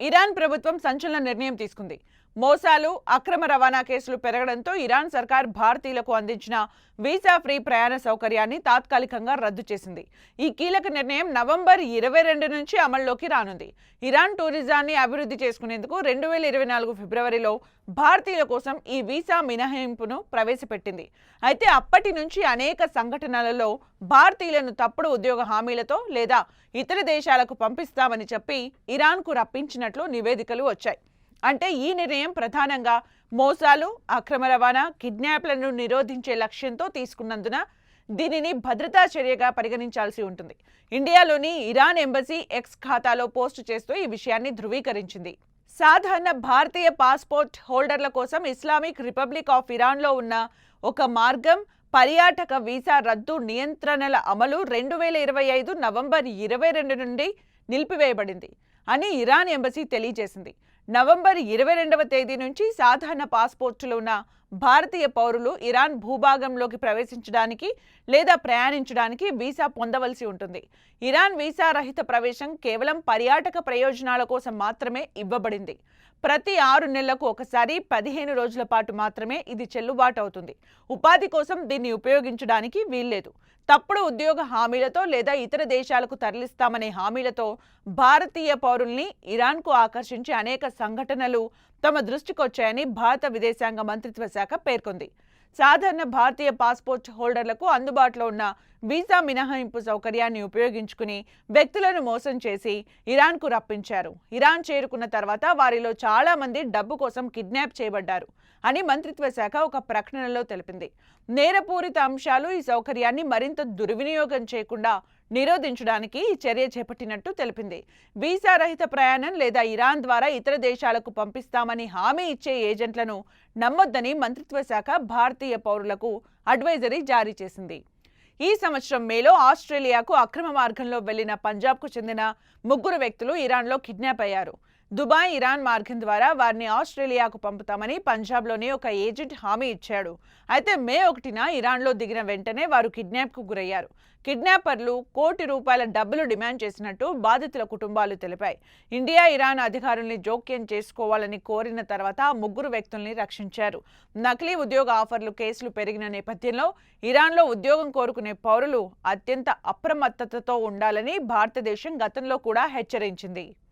Iran ప్రభుత్వం సంచలన నిర్ణయం తీసుకుంది. మోసాలు అక్రమ రవాణా కేసులు పెరగడంతో ఇరాన్ సర్కార్ భారతీయులకు అందించిన వీసా ఫ్రీ ప్రయాణ సౌకర్యాన్ని తాత్కాలికంగా రద్దు చేసింది. ఈ కీలక నిర్ణయం నవంబర్ ఇరవై రెండు నుంచి అమల్లోకి రానుంది. ఇరాన్ టూరిజాన్ని అభివృద్ధి చేసుకునేందుకు రెండు వేల ఇరవై నాలుగు ఫిబ్రవరిలో భారతీయుల కోసం ఈ వీసా మినహాయింపును ప్రవేశపెట్టింది. అయితే అప్పటి నుంచి అనేక సంఘటనలలో భారతీయులను తప్పుడు ఉద్యోగ హామీలతో లేదా ఇతర దేశాలకు పంపిస్తామని చెప్పి ఇరాన్కు రప్పించినట్లు నివేదికలు వచ్చాయి. అంటే ఈ నిర్ణయం ప్రధానంగా మోసాలు అక్రమ రవాణా కిడ్నాప్లను నిరోధించే లక్ష్యంతో తీసుకున్నందున దీనిని భద్రతా చర్యగా పరిగణించాల్సి ఉంటుంది. ఇండియాలోని ఇరాన్ ఎంబసీ ఎక్స్ ఖాతాలో పోస్టు చేస్తూ ఈ విషయాన్ని ధృవీకరించింది. సాధారణ భారతీయ పాస్పోర్ట్ హోల్డర్ల కోసం ఇస్లామిక్ రిపబ్లిక్ ఆఫ్ ఇరాన్లో ఉన్న ఒక మార్గం పర్యాటక వీసా రద్దు నియంత్రణల అమలు రెండు వేల ఇరవై ఐదు నవంబర్ ఇరవై రెండు నుండి నిలిపివేయబడింది అని ఇరాన్ ఎంబసీ తెలియజేసింది. నవంబర్ ఇరవై రెండవ తేదీ నుంచి సాధారణ పాస్పోర్టులు ఉన్న భారతీయ పౌరులు ఇరాన్ భూభాగంలోకి ప్రవేశించడానికి లేదా ప్రయాణించడానికి వీసా పొందవలసి ఉంటుంది. ఇరాన్ వీసా రహిత ప్రవేశం కేవలం పర్యాటక ప్రయోజనాల కోసం మాత్రమే ఇవ్వబడింది. ప్రతి ఆరు నెలలకు ఒకసారి పదిహేను రోజుల పాటు మాత్రమే ఇది చెల్లుబాటు అవుతుంది. ఉపాధి కోసం దీన్ని ఉపయోగించడానికి వీల్లేదు. తప్పుడు ఉద్యోగ హామీలతో లేదా ఇతర దేశాలకు తరలిస్తామనే హామీలతో భారతీయ పౌరుల్ని ఇరాన్కు ఆకర్షించే అనేక సంఘటనలు తమ దృష్టికొచ్చాయని భారత విదేశాంగ మంత్రిత్వ శాఖ పేర్కొంది. సాధారణ భారతీయ పాస్పోర్ట్ హోల్డర్లకు అందుబాటులో ఉన్న వీసా మినహాయింపు సౌకర్యాన్ని ఉపయోగించుకుని వ్యక్తులను మోసం చేసి ఇరాన్కు రప్పించారు. ఇరాన్ చేరుకున్న తర్వాత వారిలో చాలా మంది డబ్బు కోసం కిడ్నాప్ చేయబడ్డారు అని మంత్రిత్వ శాఖ ఒక ప్రకటనలో తెలిపింది. నేరపూరిత అంశాలు ఈ సౌకర్యాన్ని మరింత దుర్వినియోగం చేయకుండా నిరోధించడానికి ఈ చర్య చేపట్టినట్టు తెలిపింది. వీసా రహిత ప్రయాణం లేదా ఇరాన్ ద్వారా ఇతర దేశాలకు పంపిస్తామని హామీ ఇచ్చే ఏజెంట్లను నమ్మొద్దని మంత్రిత్వ శాఖ భారతీయ పౌరులకు అడ్వైజరీ జారీ చేసింది. ఈ సంవత్సరం మేలో ఆస్ట్రేలియాకు అక్రమ మార్గంలో వెళ్ళిన పంజాబ్కు చెందిన ముగ్గురు వ్యక్తులు ఇరాన్లో కిడ్నాప్ అయ్యారు. దుబాయ్ ఇరాన్ మార్గం ద్వారా వారిని ఆస్ట్రేలియాకు పంపుతామని పంజాబ్లోని ఒక ఏజెంట్ హామీ ఇచ్చాడు. అయితే మే ఒకటిన ఇరాన్లో దిగిన వెంటనే వారు కిడ్నాప్కు గురయ్యారు. కిడ్నాపర్లు కోటి రూపాయల డబ్బులు డిమాండ్ చేసినట్టు బాధితుల కుటుంబాలు తెలిపాయి. ఇండియా ఇరాన్ అధికారుల్ని జోక్యం చేసుకోవాలని కోరిన తర్వాత ముగ్గురు వ్యక్తుల్ని రక్షించారు. నకిలీ ఉద్యోగ ఆఫర్లు కేసులు పెరిగిన నేపథ్యంలో ఇరాన్లో ఉద్యోగం కోరుకునే పౌరులు అత్యంత అప్రమత్తతతో ఉండాలని భారతదేశం గతంలో కూడా హెచ్చరించింది.